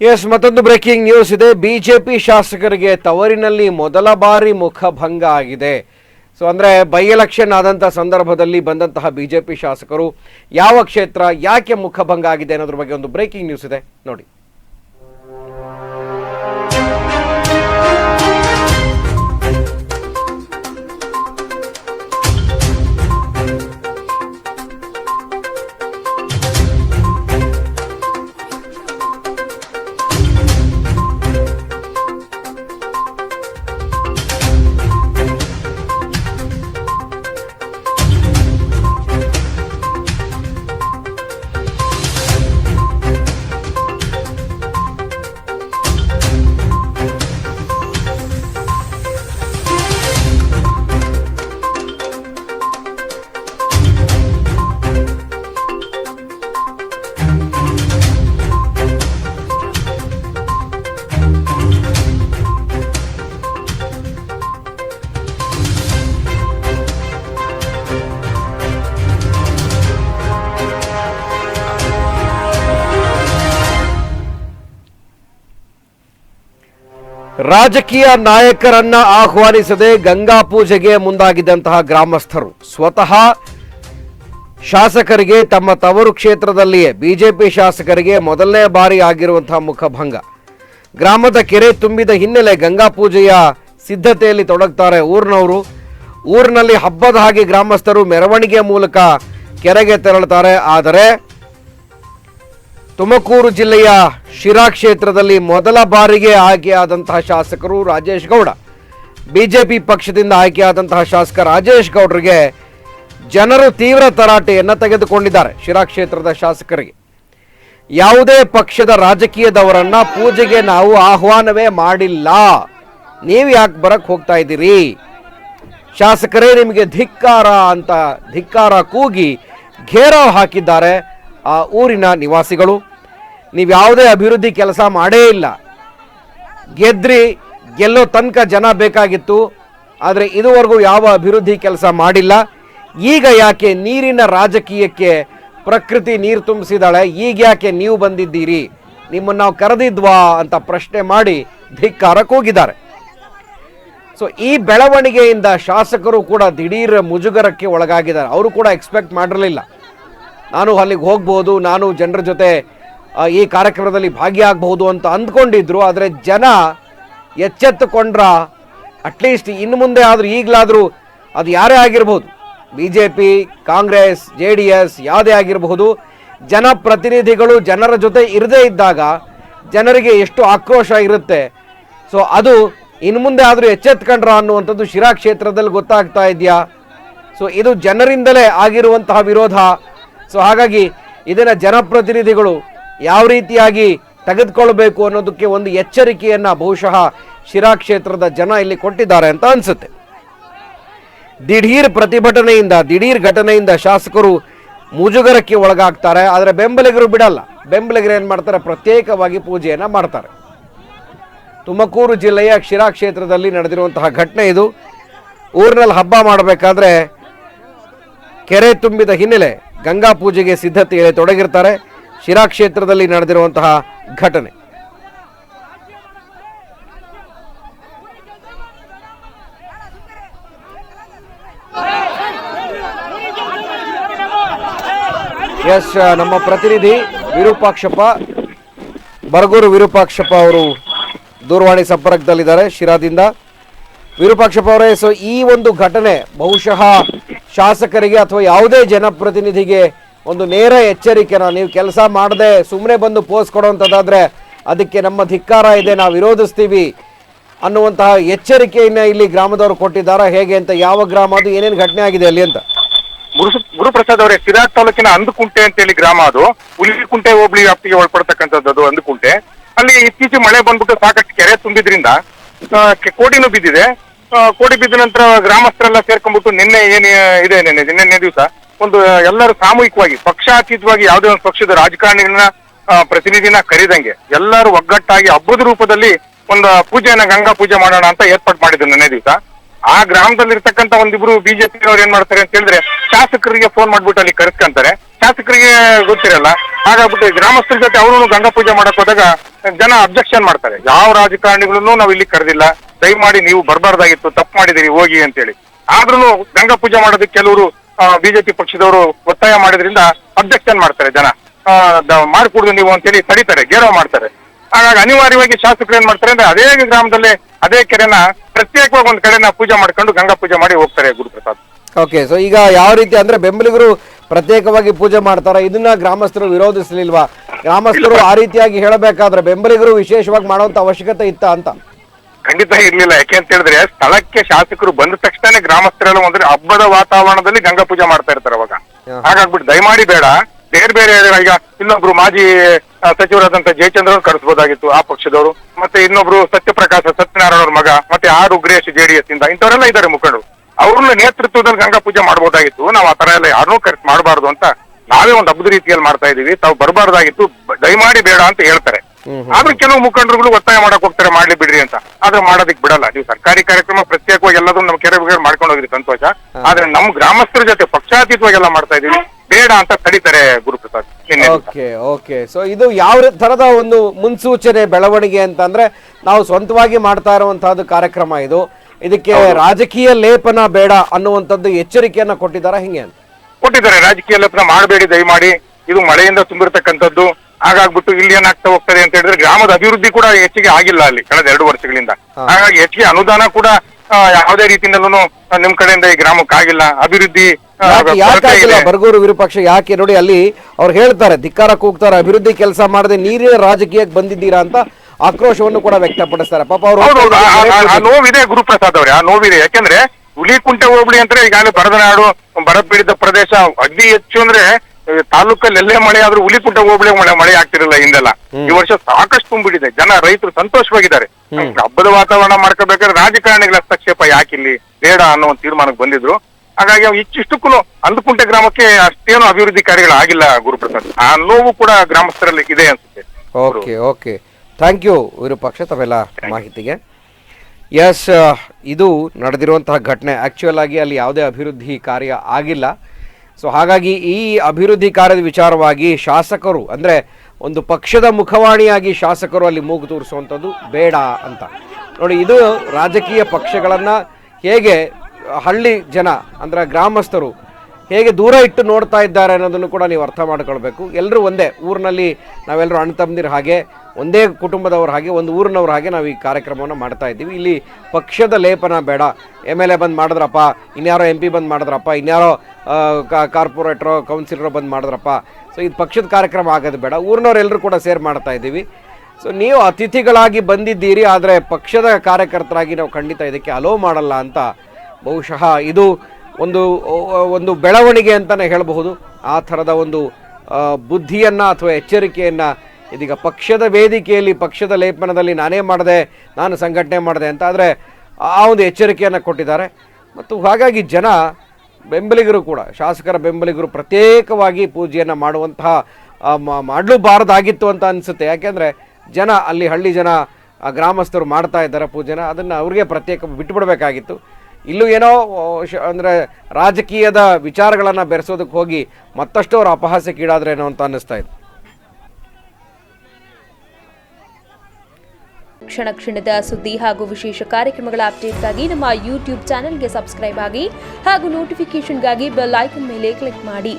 S, ಮತ್ತೊಂದು breaking news ಇದೆ. BJP ಶಾಸಕರಿಗೆ ತವರಿನಲ್ಲಿ ಮೊದಲ ಬಾರಿ ಮುಖಭಂಗ ಆಗಿದೆ. ಸೊ ಅಂದ್ರೆ ಬೈ ಎಲೆಕ್ಷನ್ ಆದಂಥ ಸಂದರ್ಭದಲ್ಲಿ ಬಂದಂತಹ ಬಿಜೆಪಿ ಶಾಸಕರು ಯಾವ ಕ್ಷೇತ್ರ ಯಾಕೆ ಮುಖಭಂಗ ಆಗಿದೆ ಅನ್ನೋದ್ರ ಬಗ್ಗೆ ಒಂದು ಬ್ರೇಕಿಂಗ್ ನ್ಯೂಸ್ ಇದೆ. ನೋಡಿ. ರಾಜಕೀಯ ನಾಯಕರನ್ನ ಆಹ್ವಾನಿಸದೆ ಗಂಗಾ ಪೂಜೆಗೆ ಮುಂದಾಗಿದ್ದಂತಹ ಗ್ರಾಮಸ್ಥರು. ಸ್ವತಃ ಶಾಸಕರಿಗೆ ತಮ್ಮ ತವರು ಕ್ಷೇತ್ರದಲ್ಲಿಯೇ, ಬಿಜೆಪಿ ಶಾಸಕರಿಗೆ ಮೊದಲನೇ ಬಾರಿ ಆಗಿರುವಂತಹ ಮುಖಭಂಗ. ಗ್ರಾಮದ ಕೆರೆ ತುಂಬಿದ ಹಿನ್ನೆಲೆ ಗಂಗಾ ಪೂಜೆಯ ಸಿದ್ಧತೆಯಲ್ಲಿ ತೊಡಗ್ತಾರೆ ಊರಿನವರು. ಊರಿನಲ್ಲಿ ಹಬ್ಬದ ಹಾಗೆ ಗ್ರಾಮಸ್ಥರು ಮೆರವಣಿಗೆ ಮೂಲಕ ಕೆರೆಗೆ ತೆರಳುತ್ತಾರೆ. ಆದರೆ ತುಮಕೂರು ಜಿಲ್ಲೆಯ ಶಿರಾ ಕ್ಷೇತ್ರದಲ್ಲಿ ಮೊದಲ ಬಾರಿಗೆ ಆಯ್ಕೆಯಾದಂತಹ ಶಾಸಕರು ರಾಜೇಶ್ ಗೌಡ. ಬಿಜೆಪಿ ಪಕ್ಷದಿಂದ ಆಯ್ಕೆಯಾದಂತಹ ಶಾಸಕ ರಾಜೇಶ್ ಗೌಡರಿಗೆ ಜನರು ತೀವ್ರ ತರಾಟೆಯನ್ನು ತೆಗೆದುಕೊಂಡಿದ್ದಾರೆ ಶಿರಾ ಕ್ಷೇತ್ರದ ಶಾಸಕರಿಗೆ. ಯಾವುದೇ ಪಕ್ಷದ ರಾಜಕೀಯದವರನ್ನ ಪೂಜೆಗೆ ನಾವು ಆಹ್ವಾನವೇ ಮಾಡಿಲ್ಲ. ನೀವು ಯಾಕೆ ಬರಕ್ಕೆ ಹೋಗ್ತಾ ಇದ್ದೀರಿ? ಶಾಸಕರೇ, ನಿಮಗೆ ಧಿಕ್ಕಾರ ಅಂತ, ಧಿಕ್ಕಾರ ಕೂಗಿ ಘೇರಾವ್ ಹಾಕಿದ್ದಾರೆ. ಆ ಊರಿನ ನಿವಾಸಿಗಳು, ನೀವು ಯಾವುದೇ ಅಭಿವೃದ್ಧಿ ಕೆಲಸ ಮಾಡೇ ಇಲ್ಲ. ಗೆದ್ರಿ, ಗೆಲ್ಲೋ ತನಕ ಜನ ಬೇಕಾಗಿತ್ತು, ಆದರೆ ಇದುವರೆಗೂ ಯಾವ ಅಭಿವೃದ್ಧಿ ಕೆಲಸ ಮಾಡಿಲ್ಲ. ಈಗ ಯಾಕೆ ನೀರಿನ ರಾಜಕೀಯಕ್ಕೆ ಪ್ರಕೃತಿ ನೀರು ತುಂಬಿಸಿದಾಳೆ ಈಗ ಯಾಕೆ ನೀವು ಬಂದಿದ್ದೀರಿ? ನಿಮ್ಮನ್ನು ನಾವು ಕರೆದಿದ್ವಾ ಅಂತ ಪ್ರಶ್ನೆ ಮಾಡಿ ಧಿಕ್ಕಾರ ಕೂಗಿದ್ದಾರೆ ಸೊ ಈ ಬೆಳವಣಿಗೆಯಿಂದ ಶಾಸಕರು ಕೂಡ ದಿಢೀರ್ ಮುಜುಗರಕ್ಕೆ ಒಳಗಾಗಿದ್ದಾರೆ. ಅವರು ಕೂಡ ಎಕ್ಸ್ಪೆಕ್ಟ್ ಮಾಡಿರಲಿಲ್ಲ. ನಾನು ಅಲ್ಲಿಗೆ ಹೋಗ್ಬೋದು, ನಾನು ಜನರ ಜೊತೆ ಈ ಕಾರ್ಯಕ್ರಮದಲ್ಲಿ ಭಾಗಿಯಾಗಬಹುದು ಅಂತ ಅಂದ್ಕೊಂಡಿದ್ರು. ಆದರೆ ಜನ ಎಚ್ಚೆತ್ತುಕೊಂಡ್ರ ಅಟ್ಲೀಸ್ಟ್ ಇನ್ನು ಮುಂದೆ ಆದರೂ ಈಗಲಾದರೂ ಅದು ಯಾರೇ ಆಗಿರ್ಬೋದು B J P Congress J D S ಯಾವುದೇ ಆಗಿರಬಹುದು, ಜನಪ್ರತಿನಿಧಿಗಳು ಜನರ ಜೊತೆ ಇರದೇ ಇದ್ದಾಗ ಜನರಿಗೆ ಎಷ್ಟು ಆಕ್ರೋಶ ಇರುತ್ತೆ. ಸೊ ಅದು ಇನ್ನು ಮುಂದೆ ಆದರೂ ಎಚ್ಚೆತ್ಕೊಂಡ್ರ ಅನ್ನುವಂಥದ್ದು ಶಿರಾ ಕ್ಷೇತ್ರದಲ್ಲಿ ಗೊತ್ತಾಗ್ತಾ ಇದೆಯಾ? ಸೊ ಇದು ಜನರಿಂದಲೇ ಆಗಿರುವಂತಹ ವಿರೋಧ. ಸೊ ಹಾಗಾಗಿ ಇದನ್ನು ಜನಪ್ರತಿನಿಧಿಗಳು ಯಾವ ರೀತಿಯಾಗಿ ತೆಗೆದುಕೊಳ್ಬೇಕು ಅನ್ನೋದಕ್ಕೆ ಒಂದು ಎಚ್ಚರಿಕೆಯನ್ನು ಬಹುಶಃ ಶಿರಾ ಕ್ಷೇತ್ರದ ಜನ ಇಲ್ಲಿ ಕೊಟ್ಟಿದ್ದಾರೆ ಅಂತ ಅನ್ಸುತ್ತೆ. ದಿಢೀರ್ ಪ್ರತಿಭಟನೆಯಿಂದ, ದಿಢೀರ್ ಘಟನೆಯಿಂದ ಶಾಸಕರು ಮುಜುಗರಕ್ಕೆ ಒಳಗಾಗ್ತಾರೆ. ಆದರೆ ಬೆಂಬಲಿಗರು ಬಿಡಲ್ಲ. ಬೆಂಬಲಿಗರು ಏನು ಮಾಡ್ತಾರೆ? ಪ್ರತ್ಯೇಕವಾಗಿ ಪೂಜೆಯನ್ನು ಮಾಡ್ತಾರೆ. ತುಮಕೂರು ಜಿಲ್ಲೆಯ ಶಿರಾ ಕ್ಷೇತ್ರದಲ್ಲಿ ನಡೆದಿರುವಂತಹ ಘಟನೆ ಇದು. ಊರಿನಲ್ಲಿ ಹಬ್ಬ ಮಾಡಬೇಕಾದ್ರೆ ಕೆರೆ ತುಂಬಿದ ಹಿನ್ನೆಲೆ ಗಂಗಾ ಪೂಜೆಗೆ ಸಿದ್ಧತೆಯಲ್ಲಿ ತೊಡಗಿರ್ತಾರೆ. ಶಿರಾ ಕ್ಷೇತ್ರದಲ್ಲಿ ನಡೆದಿರುವಂತಹ ಘಟನೆ. ಎಸ್, ನಮ್ಮ ಪ್ರತಿನಿಧಿ ವಿರೂಪಾಕ್ಷಪ್ಪ, ಬರಗೂರು ವಿರೂಪಾಕ್ಷಪ್ಪ ಅವರು ದೂರವಾಣಿ ಸಂಪರ್ಕದಲ್ಲಿದ್ದಾರೆ ಶಿರಾದಿಂದ. ವಿರೂಪಾಕ್ಷಪ್ಪ ಅವರೇ ಸೊ ಈ ಒಂದು ಘಟನೆ ಬಹುಶಃ ಶಾಸಕರಿಗೆ ಅಥವಾ ಯಾವುದೇ ಜನಪ್ರತಿನಿಧಿಗೆ ಒಂದು ನೇರ ಎಚ್ಚರಿಕೆನ ನೀವು ಕೆಲಸ ಮಾಡದೆ ಸುಮ್ಮನೆ ಬಂದು ಪೋಸ್ಟ್ ಕೊಡುವಂಥದ್ದಾದರೆ ಅದಕ್ಕೆ ನಮ್ಮ ಧಿಕ್ಕಾರ ಇದೆ, ನಾವು ವಿರೋಧಿಸ್ತೀವಿ ಅನ್ನುವಂತಹ ಎಚ್ಚರಿಕೆಯನ್ನು ಇಲ್ಲಿ ಗ್ರಾಮದವರು ಕೊಟ್ಟಿದ್ದಾರಾ. ಹೇಗೆ ಅಂತ, ಯಾವ ಗ್ರಾಮ ಅದು, ಏನೇನು ಘಟನೆ ಆಗಿದೆ ಅಲ್ಲಿ ಅಂತ? ಗುರು ಗುರುಪ್ರಸಾದ್ ಅವರೇ, ಸಿರಾಜ್ ತಾಲೂಕಿನ ಅಂದುಕುಂಟೆ ಅಂತ ಹೇಳಿ ಗ್ರಾಮ ಅದು. ಹುಲಿಕುಂಟೆ ಹೋಬಳಿ ವ್ಯಾಪ್ತಿಗೆ ಒಳಪಡ್ತಕ್ಕಂಥದ್ದು ಅದು ಅಂದುಕುಂಟೆ. ಅಲ್ಲಿ ಇತ್ತೀಚೆ ಮಳೆ ಬಂದ್ಬಿಟ್ಟು ಸಾಕಷ್ಟು ಕೆರೆ ತುಂಬಿದ್ರಿಂದ ಕೋಟಿನೂ ಬಿದ್ದಿದೆ. ಕೋಡಿ ಬಿದ್ದ ನಂತರ ಗ್ರಾಮಸ್ಥರೆಲ್ಲ ಸೇರ್ಕೊಂಡ್ಬಿಟ್ಟು ನಿನ್ನೆ ಏನು ಇದೆ ನಿನ್ನೆ ನಿನ್ನೆ ದಿವಸ ಒಂದು ಎಲ್ಲರೂ ಸಾಮೂಹಿಕವಾಗಿ, ಪಕ್ಷಾತೀತವಾಗಿ ಯಾವುದೇ ಒಂದು ಪಕ್ಷದ ರಾಜಕಾರಣಿಗಳನ್ನ ಪ್ರತಿನಿಧಿನ ಕರೀದಂಗೆ ಎಲ್ಲರೂ ಒಗ್ಗಟ್ಟಾಗಿ ಹಬ್ಬದ ರೂಪದಲ್ಲಿ ಒಂದು ಪೂಜೆಯನ್ನ ಗಂಗಾ ಪೂಜೆ ಮಾಡೋಣ ಅಂತ ಏರ್ಪಾಟ್ ಮಾಡಿದ್ರು ನಿನ್ನೆ ದಿವಸ. ಆ ಗ್ರಾಮದಲ್ಲಿರ್ತಕ್ಕಂಥ ಒಂದಿಬ್ರು ಬಿಜೆಪಿ ಅವ್ರು ಏನ್ ಮಾಡ್ತಾರೆ ಅಂತ ಹೇಳಿದ್ರೆ ಶಾಸಕರಿಗೆ ಫೋನ್ ಮಾಡ್ಬಿಟ್ಟು ಅಲ್ಲಿ ಕರೆಸ್ಕೊಂತಾರೆ. ಶಾಸಕರಿಗೆ ಗೊತ್ತಿರಲ್ಲ. ಹಾಗಾಗ್ಬಿಟ್ಟು ಗ್ರಾಮಸ್ಥರ ಜೊತೆ ಅವರು ಗಂಗಾ ಪೂಜೆ ಮಾಡಕ್ ಹೋದಾಗ ಜನ ಅಬ್ಜೆಕ್ಷನ್ ಮಾಡ್ತಾರೆ. ಯಾವ ರಾಜಕಾರಣಿಗಳನ್ನು ನಾವು ಇಲ್ಲಿ ಕರೆದಿಲ್ಲ. ದಯಮಾಡಿ ನೀವು ಬರಬಾರ್ದಾಗಿತ್ತು ತಪ್ಪು ಮಾಡಿದಿರಿ ಹೋಗಿ ಅಂತೇಳಿ. ಆದ್ರೂ ಗಂಗಾ ಪೂಜೆ ಮಾಡೋದಕ್ಕೆ ಕೆಲವರು ಬಿಜೆಪಿ ಪಕ್ಷದವರು ಒತ್ತಾಯ ಮಾಡಿದ್ರಿಂದ ಅಬ್ಜೆಕ್ಷನ್ ಮಾಡ್ತಾರೆ ಜನ. ಮಾಡ್ಕೊಡುದು ನೀವು ಅಂತೇಳಿ ತಡೀತಾರೆ ಗೇರವ ಮಾಡ್ತಾರೆ. ಹಾಗಾಗಿ ಅನಿವಾರ್ಯವಾಗಿ ಶಾಸಕರು ಏನ್ ಮಾಡ್ತಾರೆ ಅಂದ್ರೆ ಅದೇ ಗ್ರಾಮದಲ್ಲೇ ಅದೇ ಕೆರೆನ ಪ್ರತ್ಯೇಕವಾಗಿ ಒಂದ್ ಕಡೆನ ಪೂಜೆ ಮಾಡ್ಕೊಂಡು ಗಂಗಾ ಪೂಜೆ ಮಾಡಿ ಹೋಗ್ತಾರೆ ಗುರುಪ್ರಸಾದ್. ಓಕೆ ಸೊ ಈಗ ಯಾವ ರೀತಿ ಅಂದ್ರೆ ಬೆಂಬಲಿಗರು ಪ್ರತ್ಯೇಕವಾಗಿ ಪೂಜೆ ಮಾಡ್ತಾರ? ಇದನ್ನ ಗ್ರಾಮಸ್ಥರು ವಿರೋಧಿಸಲಿಲ್ವಾ? ಗ್ರಾಮಸ್ಥರು ಆ ರೀತಿಯಾಗಿ ಹೇಳಬೇಕಾದ್ರೆ ಬೆಂಬಲಿಗರು ವಿಶೇಷವಾಗಿ ಮಾಡುವಂತ ಅವಶ್ಯಕತೆ ಇತ್ತ ಅಂತ? ಖಂಡಿತ ಇರ್ಲಿಲ್ಲ. ಯಾಕೆ ಅಂತ ಹೇಳಿದ್ರೆ ಸ್ಥಳಕ್ಕೆ ಶಾಸಕರು ಬಂದ ತಕ್ಷಣ ಗ್ರಾಮಸ್ಥರೆಲ್ಲ ಒಂದ್ರೆ ಹಬ್ಬದ ವಾತಾವರಣದಲ್ಲಿ ಗಂಗಾ ಪೂಜೆ ಮಾಡ್ತಾ ಇರ್ತಾರೆ ಅವಾಗ. ಹಾಗಾಗ್ಬಿಟ್ಟು ದಯಮಾಡಿ ಬೇಡ. ಬೇರೆ ಬೇರೆ ಈಗ ಇನ್ನೊಬ್ರು ಮಾಜಿ ಸಚಿವರಾದಂತ ಜಯಚಂದ್ರ ಅವ್ರು ಕರೆಸಬಹುದಾಗಿತ್ತು ಆ ಪಕ್ಷದವರು. ಮತ್ತೆ ಇನ್ನೊಬ್ರು ಸತ್ಯಪ್ರಕಾಶ ಸತ್ಯನಾರಾಯಣ ಅವ್ರ ಮಗ ಮತ್ತೆ ಆರ್ ಉಗ್ರೇಶ್ ಜೆಡಿಎಸ್ ಇಂದ ಇಂಥವರೆಲ್ಲ ಇದ್ದಾರೆ ಮುಖಂಡರು. ಅವ್ರನ್ನ ನೇತೃತ್ವದಲ್ಲಿ ಗಂಗಾ ಪೂಜೆ ಮಾಡಬಹುದಾಗಿತ್ತು ನಾವು ಆ ತರ ಎಲ್ಲ ಯಾರನ್ನೂ ಕರೆಸ್ ಮಾಡಬಾರ್ದು ಅಂತ ನಾವೇ ಒಂದು ಹಬ್ಬದ ರೀತಿಯಲ್ಲಿ ಮಾಡ್ತಾ ಇದೀವಿ ತಾವು ಬರಬಾರ್ದಾಗಿತ್ತು. ದಯಮಾಡಿ ಬೇಡ ಅಂತ ಹೇಳ್ತಾರೆ. ಆದ್ರೆ ಕೆಲವು ಮುಖಂಡರುಗಳು ಒತ್ತಾಯ ಮಾಡಕ್ ಹೋಗ್ತಾರೆ ಮಾಡ್ಲಿ ಬಿಡ್ರಿ ಅಂತ. ಆದ್ರೆ ಮಾಡೋದಕ್ಕೆ ಬಿಡಲ್ಲ. ನೀವು ಸರ್ಕಾರಿ ಕಾರ್ಯಕ್ರಮ ಪ್ರತ್ಯೇಕವಾಗಿ ಎಲ್ಲದೂ ನಮ್ಮ ಕೆರೆ ಬಗ್ಗೆ ಮಾಡ್ಕೊಂಡು ಹೋಗಿರಿ ಸಂತೋಷ. ಆದ್ರೆ ನಮ್ಮ ಗ್ರಾಮಸ್ಥರ ಜೊತೆ ಪಕ್ಷಾತೀತವಾಗಿ ಎಲ್ಲ ಮಾಡ್ತಾ ಇದೀವಿ ಬೇಡ ಅಂತ ತಡೀತಾರೆ ಗುರುಪ್ರಸಾದ್ ಓಕೆ ಓಕೆ. ಸೊ ಇದು ಯಾವ ತರದ ಒಂದು ಮುನ್ಸೂಚನೆ ಬೆಳವಣಿಗೆ ಅಂತಂದ್ರೆ ನಾವು ಸ್ವಂತವಾಗಿ ಮಾಡ್ತಾ ಇರುವಂತಹದ್ದು ಕಾರ್ಯಕ್ರಮ ಇದು. ಇದಕ್ಕೆ ರಾಜಕೀಯ ಲೇಪನ ಬೇಡ ಅನ್ನುವಂಥದ್ದು ಎಚ್ಚರಿಕೆಯನ್ನ ಕೊಟ್ಟಿದ್ದಾರೆ ಹಿಂಗೆ ಅಂತ? ಕೊಟ್ಟಿದ್ದಾರೆ. ರಾಜಕೀಯ ಲೇಪನ ಮಾಡಬೇಡಿ ದಯಮಾಡಿ. ಇದು ಮಳೆಯಿಂದ ತುಂಬಿರ್ತಕ್ಕಂಥದ್ದು. ಹಾಗಾಗ್ಬಿಟ್ಟು ಇಲ್ಲಿ ಏನಾಗ್ತಾ ಹೋಗ್ತದೆ ಅಂತ ಹೇಳಿದ್ರೆ ಗ್ರಾಮದ ಅಭಿವೃದ್ಧಿ ಕೂಡ ಹೆಚ್ಚಿಗೆ ಆಗಿಲ್ಲ ಅಲ್ಲಿ ಕಳೆದ ಎರಡು ವರ್ಷಗಳಿಂದ. ಹಾಗಾಗಿ ಹೆಚ್ಚಿಗೆ ಅನುದಾನ ಕೂಡ ಯಾವುದೇ ರೀತಿಯಿಂದಲೂ ನಿಮ್ ಕಡೆಯಿಂದ ಈ ಗ್ರಾಮಕ್ಕೆ ಆಗಿಲ್ಲ. ಅಭಿವೃದ್ಧಿ. ಬರಗೂರು ವಿರೂಪಾಕ್ಷ ಯಾಕೆ? ನೋಡಿ ಅಲ್ಲಿ ಅವ್ರು ಹೇಳ್ತಾರೆ ಧಿಕ್ಕಾರ ಕೂಗ್ತಾರೆ ಅಭಿವೃದ್ಧಿ ಕೆಲಸ ಮಾಡದೆ ನೀರಿನ ರಾಜಕೀಯಕ್ಕೆ ಬಂದಿದ್ದೀರಾ ಅಂತ ಆಕ್ರೋಶವನ್ನು ಕೂಡ ವ್ಯಕ್ತಪಡಿಸ್ತಾರೆ. ಪಾಪ ಅವರು ಆ- ನೋವಿದೆ ಗುರುಪ್ರಸಾದ್ ಅವ್ರೆ ಆ ನೋವಿದೆ. ಯಾಕೆಂದ್ರೆ ಹುಲಿಕುಂಟೆ ಹೋಬಳಿ ಅಂದ್ರೆ ಈಗಾಗಲೇ ಬರದನಾಡು ಬರಪೀಡಿತ ಪ್ರದೇಶ ಅಗ್ನಿ ಹೆಚ್ಚು ಅಂದ್ರೆ ತಾಲೂಕಲ್ಲಿ ಎಲ್ಲೇ ಮಳೆ ಆದ್ರೂ ಹುಲಿಕುಂಟೆ ಹೋಬಳಿ ಮಳೆ ಮಳೆ ಆಗ್ತಿರಲಿಲ್ಲ ಹಿಂದೆಲ್ಲ. ಈ ವರ್ಷ ಸಾಕಷ್ಟು ತುಂಬಿಟ್ಟಿದೆ ಜನ ರೈತರು ಸಂತೋಷವಾಗಿದ್ದಾರೆ. ಹಬ್ಬದ ವಾತಾವರಣ ಮಾಡ್ಕೋಬೇಕಾದ್ರೆ ರಾಜಕಾರಣಿಗಳ ಹಸ್ತಕ್ಷೇಪ ಯಾಕಿಲ್ಲಿ ಬೇಡ ಅನ್ನೋ ಒಂದು ತೀರ್ಮಾನಕ್ಕೆ ಬಂದಿದ್ರು. ಹಾಗಾಗಿ ಇಷ್ಟಿಷ್ಟಕ್ಕೂ ಅಂದುಕುಂಟೆ ಗ್ರಾಮಕ್ಕೆ ಅಷ್ಟೇನು ಅಭಿವೃದ್ಧಿ ಕಾರ್ಯಗಳು ಆಗಿಲ್ಲ ಗುರುಪ್ರಸಾದ್. ಆ ನೋವು ಕೂಡ ಗ್ರಾಮಸ್ಥರಲ್ಲಿ ಇದೆ ಅನ್ಸುತ್ತೆ. Okay okay. Thank you Virupaksha ತಮ್ಮೆಲ್ಲ ಮಾಹಿತಿಗೆ. ಎಸ್ ಇದು ನಡೆದಿರುವಂತಹ ಘಟನೆ. ಆ್ಯಕ್ಚುಯಲ್ ಆಗಿ ಅಲ್ಲಿ ಯಾವುದೇ ಅಭಿವೃದ್ಧಿ ಕಾರ್ಯ ಆಗಿಲ್ಲ. ಸೊ ಹಾಗಾಗಿ ಈ ಅಭಿವೃದ್ಧಿ ಕಾರ್ಯದ ವಿಚಾರವಾಗಿ ಶಾಸಕರು, ಅಂದರೆ ಒಂದು ಪಕ್ಷದ ಮುಖವಾಣಿಯಾಗಿ ಶಾಸಕರು ಅಲ್ಲಿ ಮೂಗು ತೋರಿಸುವಂಥದ್ದು ಬೇಡ ಅಂತ. ನೋಡಿ, ಇದು ರಾಜಕೀಯ ಪಕ್ಷಗಳನ್ನು ಹೇಗೆ ಹಳ್ಳಿ ಜನ, ಅಂದರೆ ಗ್ರಾಮಸ್ಥರು ಹೇಗೆ ದೂರ ಇಟ್ಟು ನೋಡ್ತಾ ಇದ್ದಾರೆ ಅನ್ನೋದನ್ನು ಕೂಡ ನೀವು ಅರ್ಥ ಮಾಡ್ಕೊಳ್ಬೇಕು. ಎಲ್ಲರೂ ಒಂದೇ ಊರಿನಲ್ಲಿ ನಾವೆಲ್ಲರೂ ಅಣ್ಣ ತಮ್ಮದಿರ ಹಾಗೆ, ಒಂದೇ ಕುಟುಂಬದವ್ರ ಹಾಗೆ, ಒಂದು ಊರಿನವ್ರ ಹಾಗೆ ನಾವು ಈ ಕಾರ್ಯಕ್ರಮವನ್ನು ಮಾಡ್ತಾ ಇದ್ದೀವಿ. ಇಲ್ಲಿ ಪಕ್ಷದ ಲೇಪನ ಬೇಡ. ಎಂ ಎಲ್ ಎ ಬಂದು ಮಾಡಿದ್ರಪ್ಪ, ಇನ್ಯಾರೋ ಎಂ ಪಿ ಬಂದು ಮಾಡಿದ್ರಪ್ಪ, ಇನ್ಯಾರೋ ಕಾರ್ಪೊರೇಟ್ರೋ, ಕೌನ್ಸಿಲರೋ ಬಂದು ಮಾಡಿದ್ರಪ್ಪ. ಸೊ ಇದು ಪಕ್ಷದ ಕಾರ್ಯಕ್ರಮ ಆಗೋದು ಬೇಡ. ಊರಿನವರೆಲ್ಲರೂ ಕೂಡ ಸೇರ್ ಮಾಡ್ತಾ ಇದ್ದೀವಿ. ಸೊ ನೀವು ಅತಿಥಿಗಳಾಗಿ ಬಂದಿದ್ದೀರಿ, ಆದರೆ ಪಕ್ಷದ ಕಾರ್ಯಕರ್ತರಾಗಿ ನಾವು ಖಂಡಿತ ಇದಕ್ಕೆ ಅಲೋ ಮಾಡಲ್ಲ ಅಂತ ಬಹುಶಃ ಇದು ಒಂದು ಒಂದು ಬೆಳವಣಿಗೆ ಅಂತಲೇ ಹೇಳಬಹುದು. ಆ ಥರದ ಒಂದು ಬುದ್ಧಿಯನ್ನು ಅಥವಾ ಎಚ್ಚರಿಕೆಯನ್ನು ಇದೀಗ ಪಕ್ಷದ ವೇದಿಕೆಯಲ್ಲಿ, ಪಕ್ಷದ ಲೇಪನದಲ್ಲಿ ನಾನೇ ಮಾಡಿದೆ, ನಾನು ಸಂಘಟನೆ ಮಾಡಿದೆ ಅಂತ ಆದರೆ ಆ ಒಂದು ಎಚ್ಚರಿಕೆಯನ್ನು ಕೊಟ್ಟಿದ್ದಾರೆ. ಮತ್ತು ಹಾಗಾಗಿ ಜನ ಬೆಂಬಲಿಗರು ಕೂಡ, ಶಾಸಕರ ಬೆಂಬಲಿಗರು ಪ್ರತ್ಯೇಕವಾಗಿ ಪೂಜೆಯನ್ನು ಮಾಡುವಂತಹ ಮಾಡಲೂಬಾರದಾಗಿತ್ತು ಅಂತ ಅನಿಸುತ್ತೆ. ಯಾಕೆಂದರೆ ಜನ, ಅಲ್ಲಿ ಹಳ್ಳಿ ಜನ ಗ್ರಾಮಸ್ಥರು ಮಾಡ್ತಾ ಇದ್ದಾರೆ ಪೂಜೆನ, ಅದನ್ನು ಅವ್ರಿಗೆ ಪ್ರತ್ಯೇಕ ಬಿಟ್ಟುಬಿಡಬೇಕಾಗಿತ್ತು ಇಲ್ಲೂ ಏನೋ ಅಂದ್ರೆ ರಾಜಕೀಯದ ವಿಚಾರಗಳನ್ನು ಬೆರೆಸೋದಕ್ಕೆ ಹೋಗಿ ಮತ್ತಷ್ಟು ಅವರು ಅಪಹಾಸ್ಯಕ್ಕೀಡಾದ್ರೇನೋ ಅಂತ ಅನ್ನಿಸ್ತಾ ಇದೆ. ಕ್ಷಣ ಕ್ಷಣದ ಸುದ್ದಿ ಹಾಗೂ ವಿಶೇಷ ಕಾರ್ಯಕ್ರಮಗಳ ಅಪ್ಡೇಟ್ಗಾಗಿ ನಮ್ಮ ಯೂಟ್ಯೂಬ್ ಚಾನೆಲ್ಗೆ ಸಬ್ಸ್ಕ್ರೈಬ್ ಆಗಿ ಹಾಗೂ ನೋಟಿಫಿಕೇಷನ್ಗಾಗಿ ಬೆಲ್ ಐಕನ್ ಮೇಲೆ ಕ್ಲಿಕ್ ಮಾಡಿ.